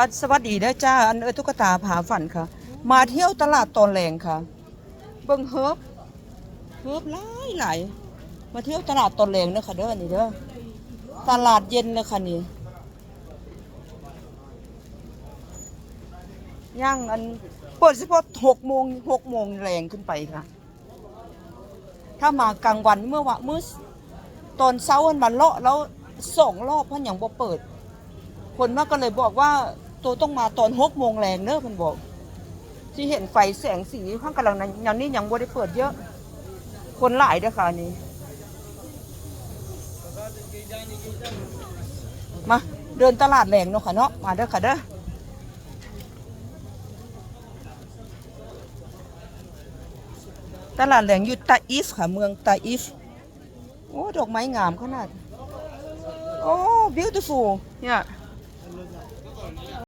อันสวัสดีเด้อจ้าอันเออตุ๊กตาผาฝันค่ะ มาเที่ยวตลาดตอนแรงค่ะ เบิ่งเฮิบเฮิบหลายหลายมาเที่ยวตลาดตอนแรงเด้อค่ะเด้อนี่เด้อตลาดเย็นเลยค่ะนี่ย่างอันเปิดเฉพาะหกโมงหกโมงแรงขึ้นไปค่ะ ถ้ามากลางวันเมื่อวะมื้อตอนเช้าวันมาเลาะแล้วสองรอบเพันอย่างบ่เปิด คนมาก็เลยบอกว่า ตัวต้องมาตอนหกโมงแรงเนอะเพิ่นบอก ที่เห็นไฟแสงสีข้างกำลังนั้นอย่างนี้ยังบ่ได้เปิดเยอะ คนหลายเด้อค่ะอันนี่มาเดินตลาดแหลงเนาะค่ะเนาะมาเด้อค่ะเด้อตลาดแหลงอยู่ตาอีฟค่ะเมืองตาอีฟโอ้ดอกไม้งามขนาด โอ้ beautiful เนี่ย